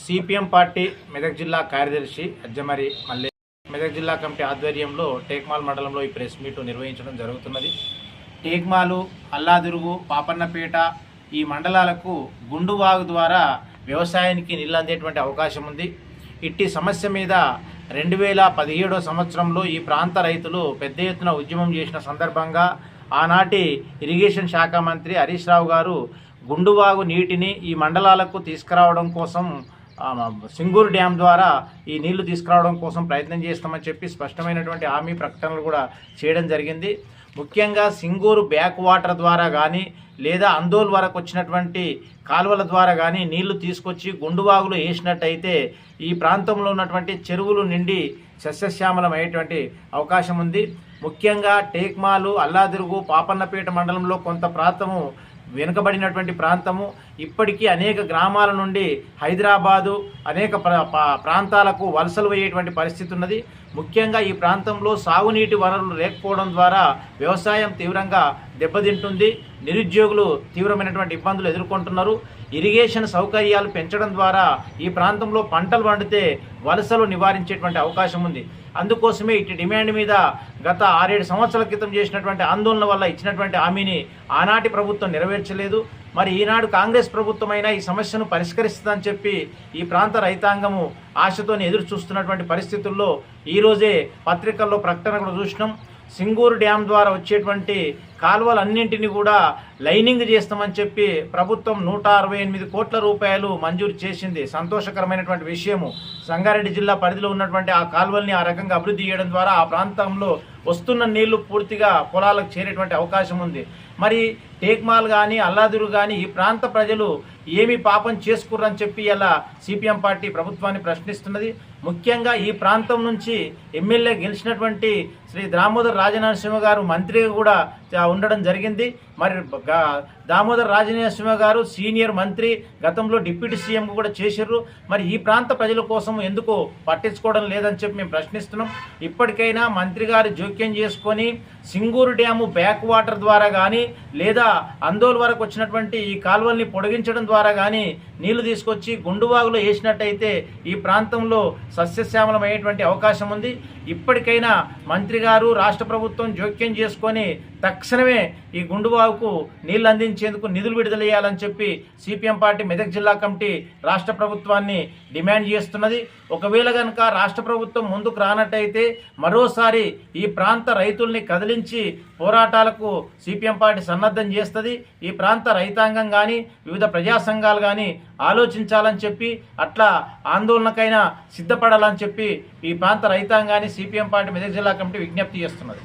CPM party Medak జిల్లా కార్యదర్శి అజ్జమరి మల్లె. మెదక్ జిల్లా కమిటీ ఆధ్వర్యంలో టేక్మాల్ మండలంలో ఈ ప్రెస్ మీట్ నిర్వహించడం జరుగుతున్నది. టేక్మాలు అల్లాదురుగు పాపన్నపేట ఈ మండలాలకు గుండువాగు ద్వారా వ్యవసాయానికి నీళ్ళు అందేటువంటి అవకాశం ఉంది. ఇట్టి సమస్య మీద రెండు వేల పదిహేడో సంవత్సరంలో ఈ ప్రాంత రైతులు పెద్ద ఎత్తున ఉద్యమం చేసిన సందర్భంగా ఆనాటి ఇరిగేషన్ శాఖ మంత్రి హరీష్ రావు గారు గుండువాగు నీటిని ఈ మండలాలకు తీసుకురావడం కోసం సింగూరు డ్యామ్ ద్వారా ఈ నీళ్ళు తీసుకురావడం కోసం ప్రయత్నం చేస్తామని చెప్పి స్పష్టమైనటువంటి హామీ ప్రకటనలు కూడా చేయడం జరిగింది. ముఖ్యంగా సింగూరు బ్యాక్ వాటర్ ద్వారా కానీ లేదా అందోల్ వరకు వచ్చినటువంటి కాలువల ద్వారా కానీ నీళ్ళు తీసుకొచ్చి గుండువాగులు వేసినట్టయితే ఈ ప్రాంతంలో ఉన్నటువంటి చెరువులు నిండి సస్యశ్యామలం అయ్యేటువంటి అవకాశం ఉంది. ముఖ్యంగా టేక్మాలు అల్లాదిరుగు పాపన్నపేట మండలంలో కొంత ప్రాంతము వెనుకబడినటువంటి ప్రాంతము. ఇప్పటికీ అనేక గ్రామాల నుండి హైదరాబాదు అనేక ప్రాంతాలకు వలసలు పోయేటువంటి పరిస్థితి ఉన్నది. ముఖ్యంగా ఈ ప్రాంతంలో సాగునీటి వనరులు లేకపోవడం ద్వారా వ్యవసాయం తీవ్రంగా దెబ్బతింటుంది. నిరుద్యోగులు తీవ్రమైనటువంటి ఇబ్బందులు ఎదుర్కొంటున్నారు. ఇరిగేషన్ సౌకర్యాలు పెంచడం ద్వారా ఈ ప్రాంతంలో పంటలు పండితే వలసలు నివారించేటువంటి అవకాశం ఉంది. అందుకోసమే ఇటు డిమాండ్ మీద గత ఆరేడు సంవత్సరాల క్రితం చేసినటువంటి ఆందోళన వల్ల ఇచ్చినటువంటి హామీని ఆనాటి ప్రభుత్వం నెరవేర్చలేదు. మరి ఈనాడు కాంగ్రెస్ ప్రభుత్వమైనా ఈ సమస్యను పరిష్కరిస్తుందని చెప్పి ఈ ప్రాంత రైతాంగము ఆశతో ఎదురు చూస్తున్నటువంటి పరిస్థితుల్లో ఈరోజే పత్రికల్లో ప్రకటన కూడా చూసినాం. సింగూరు డ్యామ్ ద్వారా వచ్చేటువంటి కాలువలన్నింటినీ కూడా లైనింగ్ చేస్తామని చెప్పి ప్రభుత్వం నూట అరవై ఎనిమిది కోట్ల రూపాయలు మంజూరు చేసింది. సంతోషకరమైనటువంటి విషయము. సంగారెడ్డి జిల్లా పరిధిలో ఉన్నటువంటి ఆ కాలువల్ని ఆ రకంగా అభివృద్ధి చేయడం ద్వారా ఆ ప్రాంతంలో వస్తున్న నీళ్ళు పూర్తిగా పొలాలకు చేరేటువంటి అవకాశం ఉంది. మరి టేక్మాల్ కానీ అల్లాదురు కానీ ఈ ప్రాంత ప్రజలు ఏమి పాపం చేసుకుర్రని చెప్పి ఇలా సిపిఎం పార్టీ ప్రభుత్వాన్ని ప్రశ్నిస్తున్నది. ముఖ్యంగా ఈ ప్రాంతం నుంచి ఎమ్మెల్యే గెలిచినటువంటి శ్రీ దామోదర్ రాజనరసింహ గారు మంత్రిగా కూడా ఉండడం జరిగింది. మరి దామోదర్ రాజనరసింహ గారు సీనియర్ మంత్రి గతంలో డిప్యూటీ సీఎం కూడా చేశారు మరి ఈ ప్రాంత ప్రజల కోసం ఎందుకు పట్టించుకోవడం లేదని చెప్పి మేము ప్రశ్నిస్తున్నాం. ఇప్పటికైనా మంత్రి గారు జోక్యం చేసుకొని సింగూరు డ్యాము బ్యాక్ వాటర్ ద్వారా కానీ లేదా అందోల్ వరకు వచ్చినటువంటి ఈ కాలువల్ని పొడిగించడం ద్వారా ద్వారా కానీ నీళ్ళు తీసుకొచ్చి గుండువాగులో వేసినట్టయితే ఈ ప్రాంతంలో సస్యశ్యామలమయ్యేటువంటి అవకాశం ఉంది. ఇప్పటికైనా మంత్రి గారు రాష్ట్ర ప్రభుత్వం జోక్యం చేసుకొని తక్షణమే ఈ గుండుబావుకు నీళ్ళు అందించేందుకు నిధులు విడుదల చేయాలని చెప్పి సిపిఎం పార్టీ మెదక్ జిల్లా కమిటీ రాష్ట్ర ప్రభుత్వాన్ని డిమాండ్ చేస్తున్నది. ఒకవేళ కనుక రాష్ట్ర ప్రభుత్వం ముందుకు రానట్టయితే మరోసారి ఈ ప్రాంత రైతుల్ని కదిలించి పోరాటాలకు సిపిఎం పార్టీ సన్నద్ధం చేస్తుంది. ఈ ప్రాంత రైతాంగం కానీ వివిధ ప్రజా సంఘాలు కానీ ఆలోచించాలని చెప్పి అట్లా ఆందోళనకైనా సిద్ధపడాలని చెప్పి ఈ ప్రాంత రైతాంగాన్ని సిపిఎం పార్టీ మెదక్ జిల్లా కమిటీ విజ్ఞప్తి చేస్తున్నది.